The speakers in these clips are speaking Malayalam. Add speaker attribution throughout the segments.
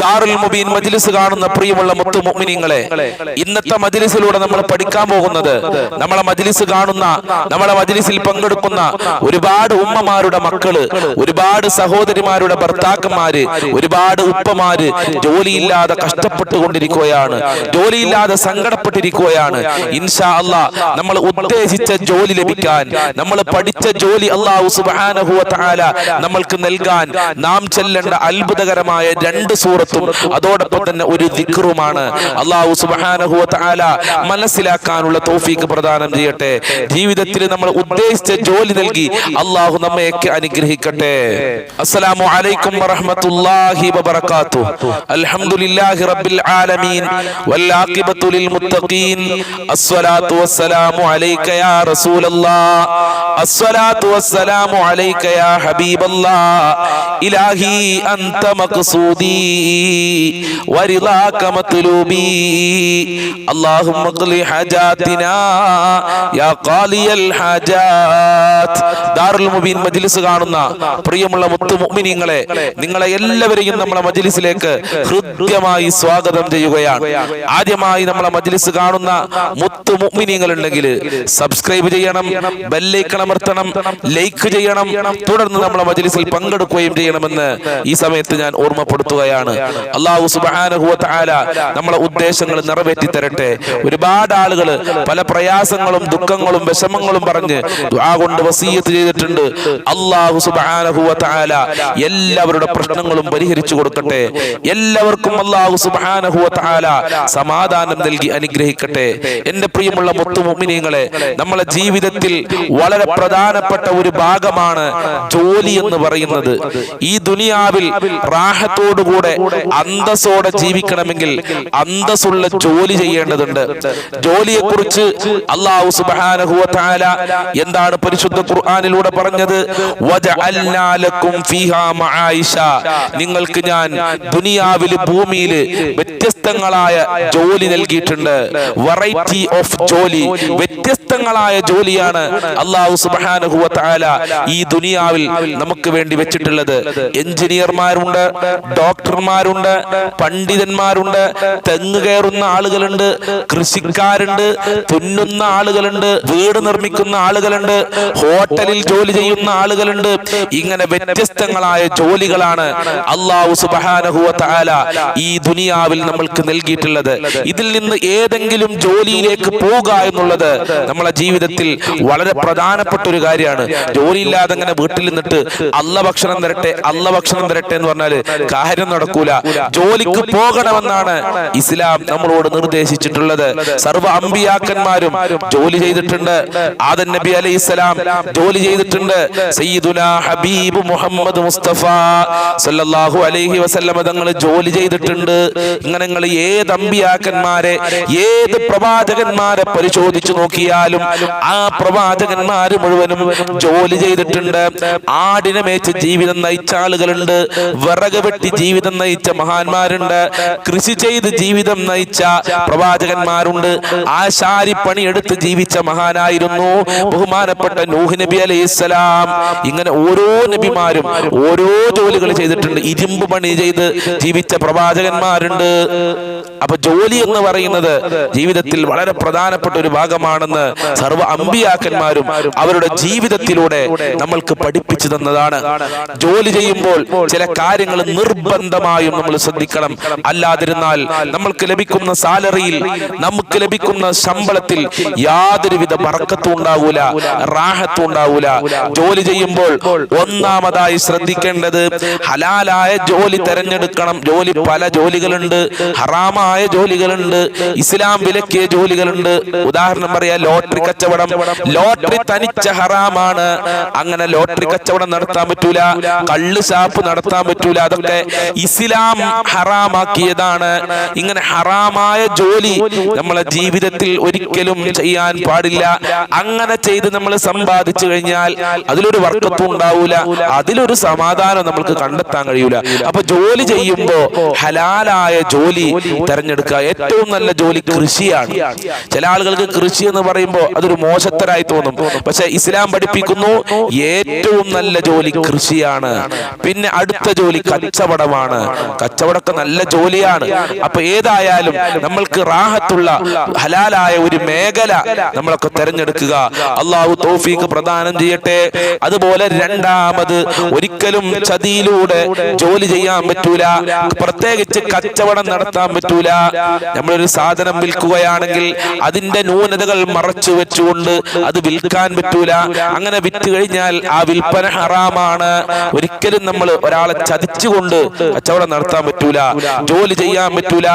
Speaker 1: ദാറുൽ മുബീൻ മജ്ലിസ് കാണുന്ന പ്രിയമുള്ള മുത്തു മുഅ്മിനീങ്ങളെ ഇന്നത്തെ മജ്ലിസിലൂടെ നമ്മൾ പഠിക്കാൻ പോകുന്നത് നമ്മളെ മജ്ലിസ് കാണുന്ന നമ്മളെ മജ്ലിസിൽ പങ്കെടുക്കുന്ന ഒരുപാട് ഉമ്മമാരുടെ മക്കൾ ഒരുപാട് സഹോദരിമാരുടെ ഭർത്താക്കന്മാര് ഒരുപാട് ഉപ്പമാര് ജോലിയില്ലാതെ കഷ്ടപ്പെട്ടുകൊണ്ടിരിക്കുകയാണ് ജോലിയില്ലാതെ സങ്കടപ്പെട്ടിരിക്കുകയാണ്. ഇൻഷാ അല്ലാ നമ്മൾ ഉദ്ദേശിച്ച ജോലി ലഭിക്കാൻ നമ്മൾ പഠിച്ച ജോലി അള്ളാഹു തആല നമ്മൾക്ക് നൽകാൻ നാം ചെല്ലേണ്ട അത്ഭുതകരമായ രണ്ട് സൂറത്തും അതോടൊപ്പം തന്നെ ഒരു ദിക്റുമാണ്. അള്ളാഹു സുബ്ഹാനഹു താല മനസ്സിലാക്കാനുള്ള തോഫീക്ക് പ്രദാനം ചെയ്യട്ടെ. ജീവിതത്തിൽ നമ്മൾ ഉദ്ദേശിച്ച ജോലി നൽകി അള്ളാഹു നമ്മയൊക്കെ അനുഗ്രഹിക്കട്ടെ. അസ്സലാമു അലൈക്കും വറഹ്മത്തുള്ളാഹി വബറകാതുഹു അൽഹംദുലില്ലാഹി റബ്ബിൽ ആലമീൻ. വൽ ആഖിബത്തു ലിൽ മുത്തഖീൻ. അസ്സലാത്തു വസ്സലാമു അലൈക യാ റസൂലല്ലാഹ് അസ്സലാത്തു വസ്സലാമു അലൈക യാ ഹബീബല്ലാഹ് ഇലാഹി അൻത മഖ്സൂദി. വരിളാക മത്ലൂബി اللهم اقض حاجاتنا يا قاضي الحاجات ദാറുൽ മുബീൻ മജ്ലിസ് കാണുന്ന പ്രിയമുള്ള മുത്തു മുഅ്മിനീങ്ങളെ നിങ്ങളെ എല്ലാവരെയും നമ്മളെ മജ്ലിസിലേക്ക് ഹൃദ്യമായി സ്വാഗതം ചെയ്യുകയാണ് ആദ്യമായി നമ്മളെ മജ്ലിസ് കാണുന്ന മുത്തു മുഅ്മിനീങ്ങൾ ഉണ്ടെങ്കിൽ സബ്സ്ക്രൈബ് ചെയ്യണം ബെല്ലൈക്കൺ അമർത്തണം ലൈക്ക് ചെയ്യണം തുടർന്ന് നമ്മളെ മജ്ലിസിൽ പങ്കെടുക്കുകയും ചെയ്യണമെന്ന് ഈ സമയത്ത് ഞാൻ ഓർമ്മപ്പെടുത്തുകയാണ് അള്ളാഹു തആല നമ്മളെ ഉദ്ദേശങ്ങൾ നിറവേറ്റി തരട്ടെ. ഒരുപാട് ആളുകൾ പല പ്രയാസങ്ങളും ദുഃഖങ്ങളും വിഷമങ്ങളും പറഞ്ഞ് ദുആ കൊണ്ട് വസീയത്ത് ചെയ്തിട്ടുണ്ട്. അള്ളാഹു തആല എല്ലാവരുടെ പ്രശ്നങ്ങളും പരിഹരിച്ചു കൊടുക്കട്ടെ. എല്ലാവർക്കും അള്ളാഹു തആല സമാധാനം നൽകി അനുഗ്രഹിക്കട്ടെ. എന്റെ പ്രിയമുള്ള മുത്തു മുഅ്മിനീങ്ങളെ നമ്മളെ ജീവിതത്തിൽ വളരെ പ്രധാനപ്പെട്ട ഒരു ഭാഗമാണ് ജോലി എന്ന് പറയുന്നത്. ഈ ദുനിയാവിൽ റാഹത്തോടുകൂടെ അന്തസ്സോടെ ജീവിക്കണമെങ്കിൽ അന്തസ്സുള്ള ജോലി ചെയ്യേണ്ടതുണ്ട്. ജോലിയെ കുറിച്ച് അള്ളാഹു തആല എന്താണ് പരിശുദ്ധ ഖുർആാനിലൂടെ പറഞ്ഞത്? നിങ്ങൾക്ക് ഞാൻ ദുനിയാവിൽ ഭൂമിയിൽ ഭൂമിയിൽ വ്യത്യസ്തങ്ങളായ ജോലി നൽകിയിട്ടുണ്ട്. വെറൈറ്റി ഓഫ് ജോലി. വ്യത്യസ്തങ്ങളായ ജോലിയാണ് അള്ളാഹു സുബ്ഹാനഹു താല ഈ ദുനിയാവിൽ നമുക്ക് വേണ്ടി വെച്ചിട്ടുള്ളത്. എഞ്ചിനീയർമാരുണ്ട് ഡോക്ടർമാരുണ്ട് പണ്ഡിതന്മാരുണ്ട് തെങ്ങ് കയറുന്ന ആളുകളുണ്ട് കൃഷിക്കാരുണ്ട് തുന്നുന്ന ആളുകളുണ്ട് വീട് നിർമ്മിക്കുന്ന ആളുകളുണ്ട് ഹോട്ടലിൽ ജോലി ചെയ്യുന്ന ആളുകളുണ്ട്. ഇങ്ങനെ വ്യത്യസ്തങ്ങളായ ജോലികളാണ് അള്ളാഹു സുബ്ഹാനഹു താല ഈ ദുനിയാവിൽ നമ്മൾക്ക് നൽകിയിട്ടുള്ളത്. ഇതിൽ നിന്ന് ഏതെങ്കിലും ജോലിയിലേക്ക് പോവുക എന്നുള്ളത് നമ്മളെ ജീവിതത്തിൽ വളരെ പ്രധാനപ്പെട്ട ഒരു കാര്യമാണ്. ജോലിയില്ലാതെ അങ്ങനെ വീട്ടിൽ നിന്നിട്ട് അല്ല ഭക്ഷണം തരട്ടെ അല്ല ഭക്ഷണം തരട്ടെ എന്ന് പറഞ്ഞാൽ കാര്യം നടക്കൂല. ജോലിക്ക് പോകണമെന്നാണ് ഇസ്ലാം നമ്മളോട് നിർദ്ദേശിച്ചിട്ടുള്ളത്. സർവ അമ്പിയാക്കന്മാരും ജോലി ചെയ്തിട്ടുണ്ട്. ആദൻ നബി അലൈഹി ഇസ്ലാം ജോലി ചെയ്തിട്ടുണ്ട്. ഹബീബ് മുഹമ്മദ് മുസ്തഫ സല്ലല്ലാഹു അലൈഹി വസല്ലമ തങ്ങൾ ജോലി ചെയ്തിട്ടുണ്ട്. ഇങ്ങനെ നിങ്ങൾ ഏത് അമ്പിയാക്കന്മാരെ ഏത് പ്രവാചകന്മാരെ പരിശോധിച്ചു നോക്കിയാലും ആ പ്രവാചകന്മാര് മുഴുവനും ജോലി ചെയ്തിട്ടുണ്ട്. ആടിനെ മേച്ച് ജീവിതം നയിച്ച ആളുകളുണ്ട്. വിറക് വെട്ടി ജീവിതം നയിച്ച മഹാന്മാരുണ്ട്. കൃഷി ചെയ്ത് ജീവിതം നയിച്ച പ്രവാചകന്മാരുണ്ട്. ആശാരി പണിയെടുത്ത് ജീവിച്ച മഹാനായിരുന്നു ബഹുമാനപ്പെട്ട നൂഹ് നബി അലൈഹിസ്സലാം. ഇങ്ങനെ ഓരോ നബിമാരും ഓരോ ജോലികൾ ചെയ്തിട്ടുണ്ട്. ഇരുമ്പ് പണി ചെയ്ത് ജീവിച്ച പ്രവാചകന്മാരുണ്ട്. അപ്പൊ ജോലി എന്ന് പറയുന്നത് ജീവിതത്തിൽ വളരെ പ്രധാനപ്പെട്ട ഒരു ഭാഗമാണെന്ന് സർവ അമ്പിയാക്കന്മാരും അവരുടെ ജീവിതത്തിലൂടെ നമ്മൾക്ക് പഠിപ്പിച്ചു തന്നതാണ്. ജോലി ചെയ്യുമ്പോൾ ചില കാര്യങ്ങൾ നിർബന്ധമായും നമ്മൾ ശ്രദ്ധിക്കണം. അല്ലാതിരുന്നാൽ നമ്മൾക്ക് ലഭിക്കുന്ന സാലറിയിൽ നമുക്ക് ലഭിക്കുന്ന ശമ്പളത്തിൽ യാതൊരുവിധ ബർക്കത്തും ഉണ്ടാവൂല റാഹത്തും ഉണ്ടാവൂല. ജോലി ചെയ്യുമ്പോൾ ഒന്നാമതായി ശ്രദ്ധിക്കേണ്ടത് ഹലാലായ ജോലി തെരഞ്ഞെടുക്കണം. ജോലി പല ജോലികളുണ്ട്. ഹറാമായ ജോലികളുണ്ട് ഇസ്ലാം വിലക്കിയ ജോലികളുണ്ട്. ഉദാഹരണം പറയാ ലോട്ടറി കച്ചവടം. ലോട്ടറി തനിച്ച ഹറാമാണ്. അങ്ങനെ ലോട്ടറി കച്ചവടം നടത്താൻ പറ്റൂല കള്ള് ഷാപ്പ് നടത്താൻ പറ്റൂല. അതൊക്കെ ഇസ്ലാം ഹറാമാക്കിയതാണ്. ഇങ്ങനെ ഹറാമായ ജോലി നമ്മളെ ജീവിതത്തിൽ ഒരിക്കലും ചെയ്യാൻ പാടില്ല. അങ്ങനെ ചെയ്ത് നമ്മൾ സമ്പാദിച്ചു കഴിഞ്ഞാൽ അതിലൊരു വർക്കത്വം ഉണ്ടാവൂല അതിലൊരു സമാധാനം നമ്മൾക്ക് കണ്ടെത്താൻ കഴിയൂല. അപ്പൊ ജോലി ചെയ്യുമ്പോ ഹലാലായ ജോലി തെരഞ്ഞെടുക്കുക ഏറ്റവും നല്ല ജോലി കൃഷിയാണ്. ചില ആളുകൾക്ക് കൃഷി എന്ന് പറയുമ്പോൾ അതൊരു മോശത്തരായി തോന്നും. പക്ഷെ ഇസ്ലാം പഠിപ്പിക്കുന്നു ഏറ്റവും നല്ല ജോലി കൃഷിയാണ്. പിന്നെ അടുത്ത ജോലി കച്ചവടമാണ്. കച്ചവടമൊക്കെ നല്ല ജോലിയാണ്. അപ്പൊ ഏതായാലും നമ്മൾക്ക് റാഹത്തുള്ള ഹലാലായ ഒരു മേഖല നമ്മളൊക്കെ തെരഞ്ഞെടുക്കുക. അള്ളാഹു തോഫീക്ക് പ്രദാനം ചെയ്യട്ടെ. അതുപോലെ രണ്ടാമത് ഒരിക്കലും ചതിയിലൂടെ ജോലി ചെയ്യാൻ പറ്റൂല. പ്രത്യേകിച്ച് കച്ചവടം നടത്താൻ പറ്റൂല. നമ്മളൊരു സാധനം വിൽക്കുകയാണെങ്കിൽ അതിന്റെ ന്യൂനതകൾ മറച്ചു വെച്ചുകൊണ്ട് അത് വിൽക്കാൻ പറ്റൂല. അങ്ങനെ വിറ്റ് കഴിഞ്ഞാൽ ആ വിൽപ്പന ഹറാമാണ്. ഒരിക്കലും നമ്മൾ ഒരാളെ ചതിച്ചുകൊണ്ട് കച്ചവടം നടത്താൻ പറ്റൂല. ജോലി ചെയ്യാൻ പറ്റൂല.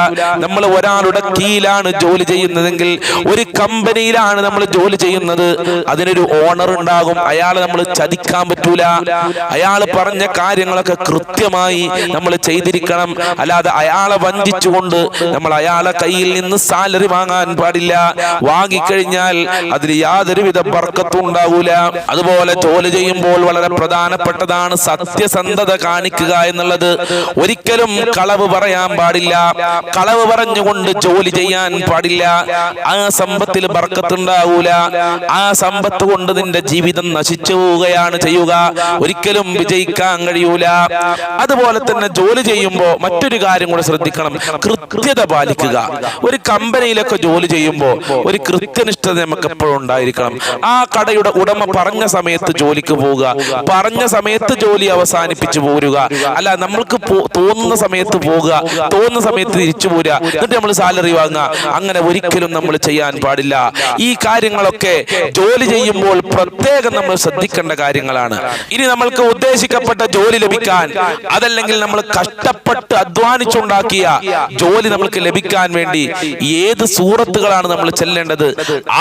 Speaker 1: നമ്മൾ ഒരാളുടെ കീഴിലാണ് ജോലി ചെയ്യുന്നതെങ്കിൽ ഒരു കമ്പനിയിലാണ് നമ്മൾ ജോലി ചെയ്യുന്നത്. അതിനൊരു ഓണർ ഉണ്ടാകും. അയാളെ നമ്മൾ ചതിക്കാൻ പറ്റൂല. അയാൾ പറഞ്ഞ കാര്യങ്ങളൊക്കെ കൃത്യമായി നമ്മൾ ചെയ്തിരിക്കണം. അല്ലാതെ അയാളെ വഞ്ചിച്ചുകൊണ്ട് നമ്മൾ അയാളെ കയ്യിൽ നിന്ന് സാലറി വാങ്ങാൻ പാടില്ല. വാങ്ങിക്കഴിഞ്ഞാൽ അതിൽ യാതൊരുവിധ ബർക്കത്തും ഉണ്ടാവൂല. അതുപോലെ ജോലി ചെയ്യുമ്പോൾ വളരെ പ്രധാനപ്പെട്ടതാണ് സത്യസന്ധത കാണിക്കുക എന്നുള്ളത്. ഒരിക്കലും കളവ് പറയാൻ പാടില്ല. കളവ് പറഞ്ഞുകൊണ്ട് ജോലി ചെയ്യാൻ പാടില്ല. ആ സമ്പത്തിൽ ബർക്കത്തുണ്ടാവൂല. ആ സമ്പത്ത് കൊണ്ട് നിന്റെ ജീവിതം നശിച്ചു പോവുകയാണ് ചെയ്യുക. ഒരിക്കലും വിജയിക്കാൻ കഴിയൂല. അതുപോലെ തന്നെ ജോലി ചെയ്യുമ്പോൾ മറ്റൊരു കാര്യം കൂടെ ശ്രദ്ധിക്കണം. കൃത്യത പാലിക്കുക. ഒരു കമ്പനിയിലൊക്കെ ജോലി ചെയ്യുമ്പോൾ ഒരു കൃത്യനിഷ്ഠത നമുക്ക് എപ്പോഴും ഉണ്ടായിരിക്കണം. ആ കടയുടെ ഉടമ പറഞ്ഞ സമയത്ത് ജോലിക്ക് പോവുക പറഞ്ഞ സമയത്ത് ജോലി അവസാനിപ്പിച്ചു പോരുക അല്ല നമ്മൾക്ക് തോന്നുന്ന സമയത്ത് പോവുക തോന്നുന്ന സമയത്ത് തിരിച്ചു പോരുക എന്നിട്ട് നമ്മൾ സാലറി വാങ്ങുക. അങ്ങനെ ഒരിക്കലും നമ്മൾ ചെയ്യാൻ പാടില്ല. ഈ കാര്യങ്ങളൊക്കെ ജോലി ചെയ്യുമ്പോൾ പ്രത്യേകം നമ്മൾ ശ്രദ്ധിക്കേണ്ട കാര്യങ്ങളാണ്. ഇനി നമ്മൾക്ക് ഉദ്ദേശിക്കപ്പെട്ട ജോലി ലഭിക്കാൻ അതല്ലെങ്കിൽ നമ്മൾ കഷ്ടപ്പെട്ട് അധ്വാനിച്ചുണ്ടാക്കിയ ജോലി നമ്മൾക്ക് ലഭിക്കാൻ വേണ്ടി ഏത് സൂറത്തുകളാണ് നമ്മൾ ചെല്ലേണ്ടത്?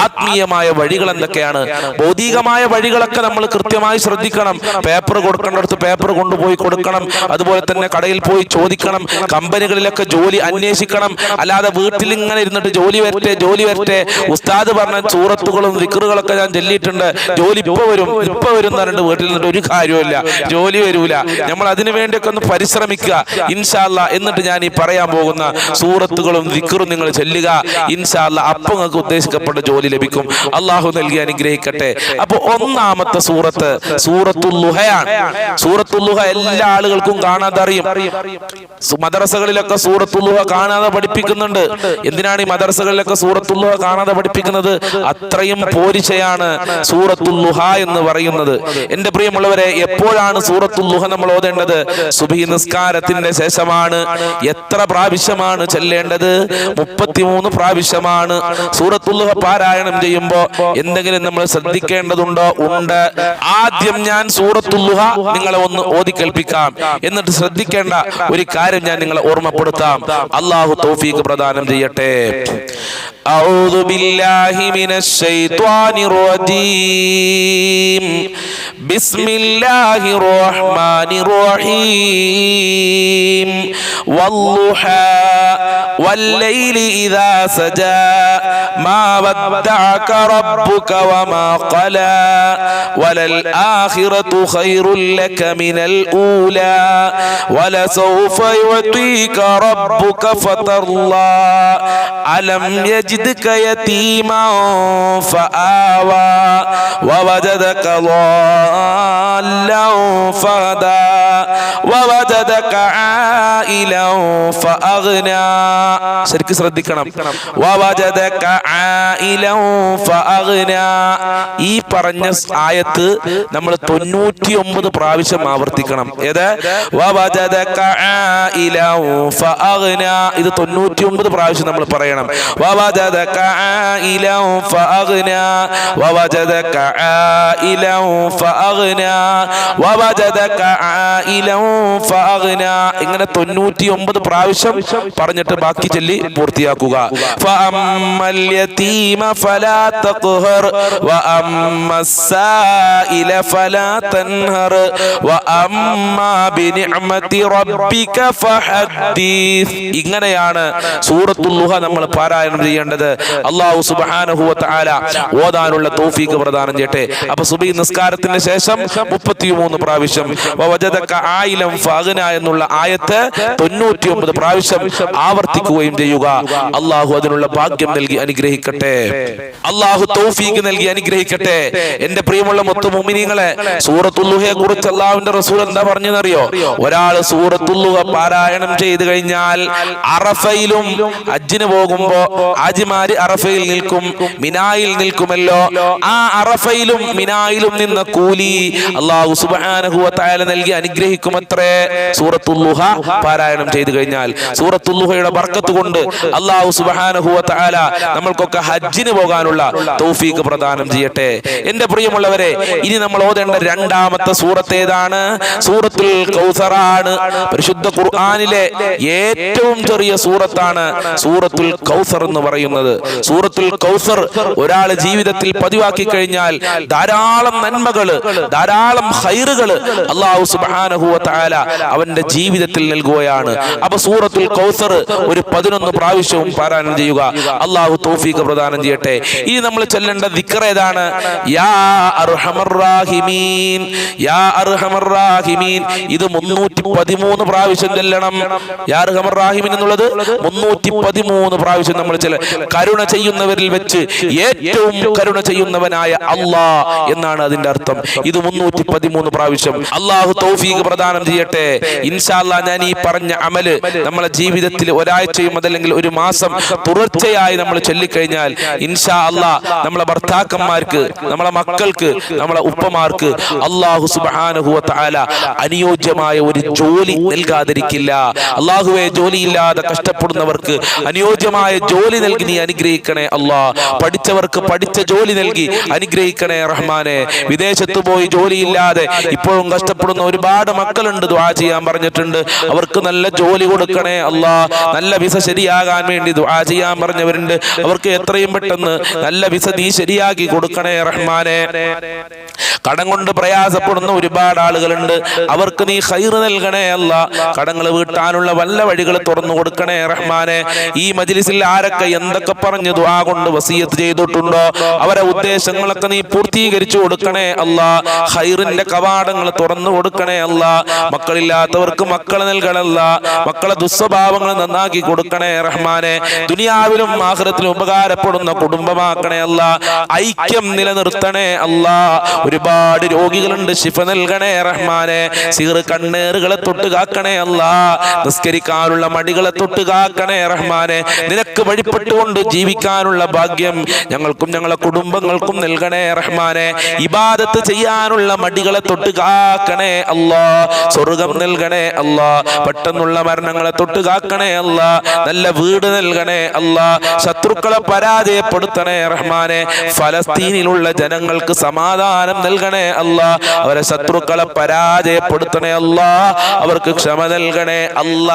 Speaker 1: ആത്മീയമായ വഴികൾ എന്തൊക്കെയാണ്? ഭൗതികമായ വഴികളൊക്കെ നമ്മൾ കൃത്യമായി ശ്രദ്ധിക്കണം. പേപ്പർ കൊടുക്കേണ്ടടുത്ത് പേപ്പർ കൊണ്ടുപോയി കൊടുക്കണം. അതുപോലെ തന്നെ കടയിൽ പോയി ചോദിക്കണം. കമ്പനികളിലൊക്കെ ജോലി അന്വേഷിക്കണം. അല്ലാതെ വീട്ടിൽ ഇങ്ങനെ ഇരുന്നിട്ട് ജോലി വരട്ടെ ജോലി വരട്ടെ. ഉസ്താദ് പറഞ്ഞ സൂറത്തുകളും വിക്റുകളൊക്കെ ഞാൻ ചെല്ലിയിട്ടുണ്ട്. ജോലി ഇപ്പൊ വരും ഇപ്പൊ വരും പറഞ്ഞിട്ട് വീട്ടിൽ നിന്നിട്ട് ഒരു കാര്യമില്ല ജോലി വരൂല. നമ്മൾ അതിനു വേണ്ടിയൊക്കെ ഒന്ന് പരിശ്രമിക്കുക. ഇൻഷാല്ല എന്നിട്ട് ഞാൻ ഈ പറയാൻ പോകുന്ന സൂറത്തുകളും വിക്കറും നിങ്ങൾ ചെല്ലുക. ഇൻഷാല്ല അപ്പം നിങ്ങൾക്ക് ഉദ്ദേശിക്കപ്പെട്ട ജോലി ലഭിക്കും. അള്ളാഹു നൽകി അനുഗ്രഹിക്കട്ടെ. അപ്പൊ ഒന്നാമത്തെ സൂറത്ത് സൂറത്തുല്ലുഹയാണ് സൂറത്തുല്ലുഹ എല്ലാ ആളുകൾക്കും കാണാതെ അറിയും മദ്രസകളിലൊക്കെ സൂറത്തുല്ലുഹ കാണാതെ പഠിപ്പിക്കുന്നുണ്ട്. എന്തിനാണ് ഈ മദ്രസകളിലൊക്കെ സൂറത്തുല്ലുഹ കാണാതെ പഠിപ്പിക്കുന്നത്? അത്രയും പോരിശയാണ് സൂറത്തുല്ലുഹ എന്ന് പറയുന്നത്. എന്റെ പ്രിയമുള്ളവരെ എപ്പോഴാണ് സൂറത്തുല്ലുഹ നമ്മൾ ഓതേണ്ടത്? സുബഹി നിസ്കാരത്തിന്റെ ശേഷമാണ്. എത്ര പ്രാവശ്യമാണ് ചെല്ലേണ്ടത്. മുപ്പത്തിമൂന്ന് പ്രാവശ്യമാണ്. സൂറത്തുള്ള പാരായണം ചെയ്യുമ്പോ എന്തെങ്കിലും നമ്മൾ ശ്രദ്ധിക്കേണ്ടതുണ്ടോ? ഉണ്ട്. ആദ്യം ഞാൻ സൂറത്തുല്ലുഹ നിങ്ങളെ ഒന്ന് ഓതി എന്നിട്ട് ശ്രദ്ധിക്കേണ്ട ഒരു കാര്യം ഞാൻ നിങ്ങളെ ഓർമ്മപ്പെടുത്താം. അള്ളാഹു തൗഫീഖ് പ്രദാനം ചെയ്യട്ടെ. أعوذ بالله من الشيطان الرجيم. بسم الله الرحمن الرحيم. والضحى والليل إذا سجى. ما ودعك ربك وما قلى. وللآخرة خير لك من الأولى. ولسوف يعطيك ربك فترضى. ألم يجدك يتيما فآوى ووجدك ضالا فهدى ووجدك عائلا فأغنى ശരിക്കും ശ്രദ്ധിക്കണം വവജദക ആയിലൻ ഫഅഗ്ന. ഈ പറഞ്ഞ ആയത്ത് നമ്മൾ തൊണ്ണൂറ്റി ഒമ്പത് പ്രാവശ്യം ആവർത്തിക്കണം ഏത് വവജദക ആയിലൻ ഫഅഗ്ന. ഇത് തൊണ്ണൂറ്റി ഒമ്പത് പ്രാവശ്യം നമ്മൾ പറയണം വവജദക ആയിലൻ ഫഅഗ്ന. വവജദക ആയിലൻ ഫഅഗ്ന. വവജദക ആയിലൻ ഫഅഗ്ന. ഇങ്ങനെ തൊണ്ണൂറ്റി ഒമ്പത് പ്രാവശ്യം പറഞ്ഞിട്ട് ബാക്കി ചൊല്ലി പൂർത്തിയാക്കുക فأما اليتيم فلا تقهر وأما السائل فلا تنهر وأما بنعمة ربك فحدث ഇങ്ങനെയാണ് സൂറത്തുല്ലുഹ നമ്മൾ പാരായണം ചെയ്യേണ്ടത് പറയേണ്ടത് അള്ളാഹു സുബാനഹുവ താല ഓതാനുള്ള തോഫീക്ക് പ്രദാനം ചെയ്യട്ടെ. അപ്പൊ സുബി നിസ്കാരത്തിന് ശേഷം മുപ്പത്തിമൂന്ന് പ്രാവശ്യം എന്നുള്ള ആയത്ത് തൊണ്ണൂറ്റി ഒമ്പത് പ്രാവശ്യം ആവർത്തിക്കുകയും ചെയ്യുക. അള്ളാഹു അതിനുള്ള ഭാഗ്യം നൽകി അനുഗ്രഹിക്കട്ടെ. അള്ളാഹു തൗഫീഖ് നൽകി അനുഗ്രഹിക്കട്ടെ. എന്റെ പ്രിയമുള്ള മൊത്ത മുമിനിങ്ങളെ സൂറത്തുല്ലുഹയെ കുറിച്ച് അള്ളാഹുവിന്റെ റസൂൽ എന്താ പറഞ്ഞെന്നറിയോ ഒരാൾ സൂറത്തുല്ലുഹ പാരായണം ചെയ്തു കഴിഞ്ഞാൽ അറഫയിലും അജ്ജിന് പോകുമ്പോ ആജിമാര് അറഫയിൽ നിൽക്കും മിനായിൽ നിൽക്കുമല്ലോ. ആ അറഫയിലും മിനായിലും നിന്ന് കൂലി അള്ളാഹു സുബാനഹുവ തായാല നൽകി അനുഗ്രഹിക്കുമത്രേ. സൂറത്തുല്ലുഹ പാരായണം ചെയ്തു കഴിഞ്ഞാൽ സൂറത്തുല്ലുഹയുടെ ബർക്കത്ത് കൊണ്ട് അള്ളാഹു സുബാനഹുവ തായാല നമ്മൾക്കൊക്കെ ഹജ്ജിന് പോകാനുള്ള തൗഫീക്ക് പ്രദാനം ചെയ്യട്ടെ. എന്റെ പ്രിയമുള്ളവരെ ഇനി നമ്മൾ ഓതേണ്ട രണ്ടാമത്തെ സൂറത്ത് ഏതാണ്? സൂറത്തുൽ കൗസറാണ് പരിശുദ്ധ ഖുർആനിലെ ഏറ്റവും ചെറിയ സൂറത്താണ് സൂറത്തുൽ കൗസർ എന്ന് പറയുന്നത്. സൂറത്തുൽ കൗസർ ഒരാൾ ജീവിതത്തിൽ പതിവാക്കി കഴിഞ്ഞാൽ ധാരാളം നന്മകൾ ധാരാളം ഹൈറുകൾ അള്ളാഹു തആല അവന്റെ ജീവിതത്തിൽ നൽകുകയാണ്. അപ്പൊ സൂറത്തുൽ കൗസർ ഒരു പതിനൊന്ന് പ്രാവശ്യവും പാരായണം ചെയ്യുക. അള്ളാഹു തൗഫീഖ് പ്രദാനം ചെയ്യട്ടെ. ഇനി നമ്മൾ ചെല്ലേണ്ട ദിക്ർ ഏതാണ്? യാ അർഹമർ യാ അർഹമർ ഇത് മുന്നൂറ്റി പതിമൂന്ന് പ്രാവശ്യം ചെല്ലണം. യാ അർഹമർ എന്നുള്ളത് മുന്നൂറ്റി പതിമൂന്ന് പ്രാവശ്യം നമ്മൾ ചെല്ല കരുണ ചെയ്യുന്നവരിൽ വെച്ച് ഏറ്റവും കരുണ ചെയ്യുന്നവനായ അള്ളാ എന്നാണ് അതിന്റെ അർത്ഥം. ഇത് മുന്നൂറ്റി പതിമൂന്ന് പ്രാവശ്യം. അള്ളാഹു തൗഫീഖ് പ്രദാനം ചെയ്യട്ടെ. ഇൻഷാല്ല ഞാൻ ഈ പറഞ്ഞ അമൽ നമ്മളെ ജീവിതത്തിൽ ഒരാഴ്ചയും അതല്ലെങ്കിൽ ഒരു മാസം തുടർച്ചയായി നമ്മൾ ചൊല്ലിക്കഴിഞ്ഞാൽ ഇൻഷാ അള്ളാ നമ്മളെ ഭർത്താക്കന്മാർക്ക് നമ്മളെ മക്കൾക്ക് നമ്മളെ ഉപ്പമാർക്ക് അള്ളാഹു സുബാനുഹുവ താല അനുയോജ്യമായ ഒരു ജോലി നൽകാതിരിക്കില്ല. അള്ളാഹുവെ ജോലിയില്ലാതെ കഷ്ടപ്പെടുന്നവർക്ക് അനുയോജ്യമായ ജോലി നൽകി നീ അനുഗ്രഹിക്കണേ അള്ളാ പഠിച്ചവർക്ക് പഠിച്ച ജോലി നൽകി. അനുഗ്രഹിക്കണേ റഹ്മാനെ. വിദേശത്ത് പോയി ജോലിയില്ലാതെ ഇപ്പോഴും കഷ്ടപ്പെടുന്ന ഒരുപാട് മക്കളുണ്ട് ദ്വാ ചെയ്യാൻ പറഞ്ഞിട്ടുണ്ട്. അവർക്ക് നല്ല ജോലി കൊടുക്കണേ അള്ളാ നല്ല വിസ ശരിയാകാൻ വേണ്ടി ദ്വാ ചെയ്യാൻ പറഞ്ഞവരുണ്ട്. അവർക്ക് എത്രയും പെട്ടെന്ന് നല്ല വിസ നീ ശരിയാക്കി കൊടുക്കണേ റഹ്മാനെ. കടം കൊണ്ട് പ്രയാസപ്പെടുന്ന ഒരുപാട് ആളുകളുണ്ട്. അവർക്ക് നീ ഹൈർ നൽകണേ അല്ല. കടങ്ങൾ വീട്ടാനുള്ള വല്ല വഴികൾ തുറന്നു കൊടുക്കണേ റഹ്മാനെ. ഈ മജിലിസിൽ ആരൊക്കെ എന്തൊക്കെ പറഞ്ഞു ദുആ കൊണ്ട് വസീയത്ത് ചെയ്തിട്ടുണ്ടോ. അവരെ ഉദ്ദേശങ്ങളൊക്കെ നീ പൂർത്തീകരിച്ചു കൊടുക്കണേ അല്ല. ഹൈറിന്റെ കവാടങ്ങൾ തുറന്നു കൊടുക്കണേ അല്ല. മക്കളില്ലാത്തവർക്ക് മക്കളെ നൽകണല്ല. മക്കളെ ദുസ്വഭാവങ്ങൾ നന്നാക്കി കൊടുക്കണേ റഹ്മാനെ. ദുനിയാവിലും ആഹ്റത്തിലും ഉപകാരപ്പെടുന്ന കുടുംബമാക്കണേ അല്ല. ഐക്യം നിലനിർത്തണേ അല്ല. ഒരുപാട് രോഗികളുണ്ട് ശിഫ നൽകണേ റഹ്മാനെ. സിഹർ കണ്ണേറുകളെ തൊട്ട് കാക്കണേ അല്ല. നിസ്കരിക്കാനുള്ള മടികളെ തൊട്ട് കാക്കണേ റഹ്മാനെ. നിനക്ക് വഴിപ്പെട്ടുകൊണ്ട് ജീവിക്കാനുള്ള ഭാഗ്യം ഞങ്ങൾക്കും ഞങ്ങളുടെ കുടുംബങ്ങൾക്കും നൽകണേ റഹ്മാനെ. ഇബാദത്ത് ചെയ്യാനുള്ള മടികളെ തൊട്ട് കാക്കണേ അല്ലാ. സ്വർഗം നൽകണേ അല്ലാ. പെട്ടെന്നുള്ള മരണങ്ങളെ തൊട്ട് കാക്കണേ അല്ല. നല്ല വീട് നൽകണേ അല്ല. ശത്രുക്കളെ പരാജയപ്പെടുത്തണേ റഹ്മാനെ. ഫലസ്തീനിലുള്ള ജനങ്ങൾക്ക് സമാധാനം നൽകണേ അല്ല. അവരെ ശത്രുക്കളെ പരാജയപ്പെടുത്തണേ അല്ല. അവർക്ക് ക്ഷമ നൽകണേ അല്ല.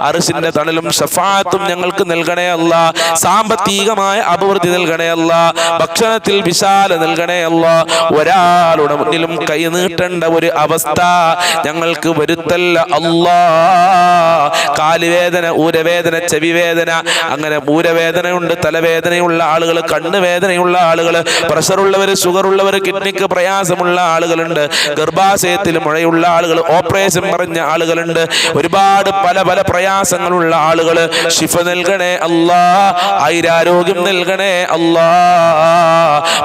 Speaker 1: അറിസിന്റെ തണലും ഷഫാത്തും ഞങ്ങൾക്ക് നൽകണേ അല്ല. സാമ്പത്തികമായ അഭിവൃദ്ധി നൽകണേ അല്ല. ഭക്ഷണത്തിൽ വിശാല നൽകണേ അല്ല. ഒരാളുടെ മുന്നിലും കൈ നീട്ടേണ്ട ഒരു അവസ്ഥ ഞങ്ങൾക്ക് വരുത്തല്ല അല്ലാ. കാലുവേദന ഊരവേദന ചെവിവേദന അങ്ങനെ ഊരവേദനയുണ്ട് തലവേദനയുള്ള ആളുകൾ കണ്ണുവേദനയുള്ള ആളുകൾ പ്രഷറുള്ളവർ ഷുഗർ ഉള്ളവർ കിഡ്നിക്ക് പ്രയാസമുള്ള ആളുകളുണ്ട് ഗർഭാശയത്തിൽ മുഴയുള്ള ആളുകൾ ഓപ്പറേഷൻ പറഞ്ഞ ആളുകളുണ്ട്. ഒരുപാട് പല പല പ്രയാസങ്ങളുള്ള ആളുകൾ ശിഫ നൽകണേ അല്ലാ ആയിരാരോഗ്യം നൽകണേ അല്ലാ.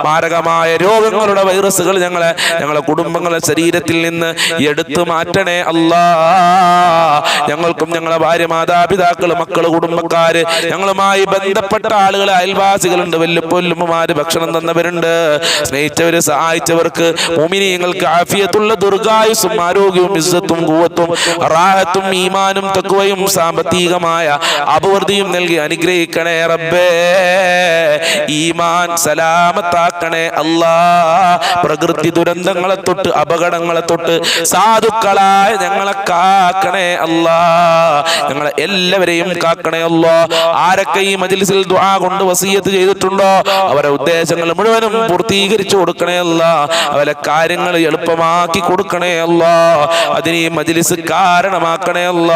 Speaker 1: മാരകമായ രോഗങ്ങളുടെ വൈറസുകൾ ഞങ്ങളെ ഞങ്ങളെ കുടുംബങ്ങളെ ശരീരത്തിൽ നിന്ന് എടുത്തു മാറ്റണേ അല്ലാ. ഞങ്ങൾക്കും ഞങ്ങളെ ഭാര്യ മാതാപിതാക്കൾ മക്കൾ കുടുംബക്കാര് ഞങ്ങളുമായി ബന്ധപ്പെട്ട ആളുകൾ അയൽവാസികളുണ്ട് വല്ലുപ്പൊല്ലുമ്മമാര് ഭക്ഷണം തന്നവരുണ്ട്. സ്നേഹിച്ചവര് സഹായിച്ചവർക്ക് മോമിനിയങ്ങൾക്ക് ആഫിയത്തുള്ള ദുർഗായുസും ആരോഗ്യവും ഇസ്സത്തും കൂവത്തും റാഹത്തും ഈമാനും തക്കുവയും സാമ്പത്തികമായ അഭിവൃദ്ധിയും നൽകി അനുഗ്രഹിക്കണേ റബ്ബേ. ഈമാൻ സലാമത്താക്കണേ അല്ലാ. പ്രകൃതി ദുരന്തങ്ങളെ തൊട്ട് അപകടങ്ങളെ തൊട്ട് സാധുക്കളായ ഞങ്ങളെ കാക്കണേ അല്ലാ. ഞങ്ങളെ എല്ലാവരെയും കാക്കണേ അല്ലോ. ആരൊക്കെ ഈ മജിലിസിൽ ദുആ കൊണ്ട് വസീയത്ത് ചെയ്തിട്ടുണ്ടോ? അവരെ ഉദ്ദേശങ്ങൾ മുഴുവനും പൂർത്തീകരിച്ചു കൊടുക്കണേ അല്ല. അവരെ കാര്യങ്ങൾ എളുപ്പമാക്കി കൊടുക്കണേ അല്ല. അതിനെ മജിലിസ് കാരണമാക്കണേ അല്ല.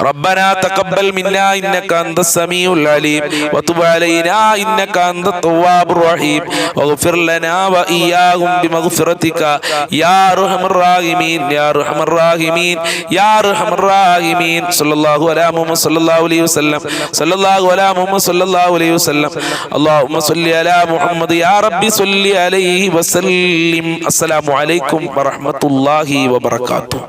Speaker 1: ربنا تقبل منا إنك أنت السميع العليم وتب علينا إنك أنت التواب الرحيم واغفر لنا وإياهم بمغفرتك يا أرحم الراحمين يا أرحم الراحمين يا أرحم الراحمين صلى الله على محمد صلى الله عليه وسلم صلى الله على محمد صلى الله عليه وسلم اللهم صل على محمد يا ربي صل عليه وسلم السلام عليكم ورحمة الله وبركاته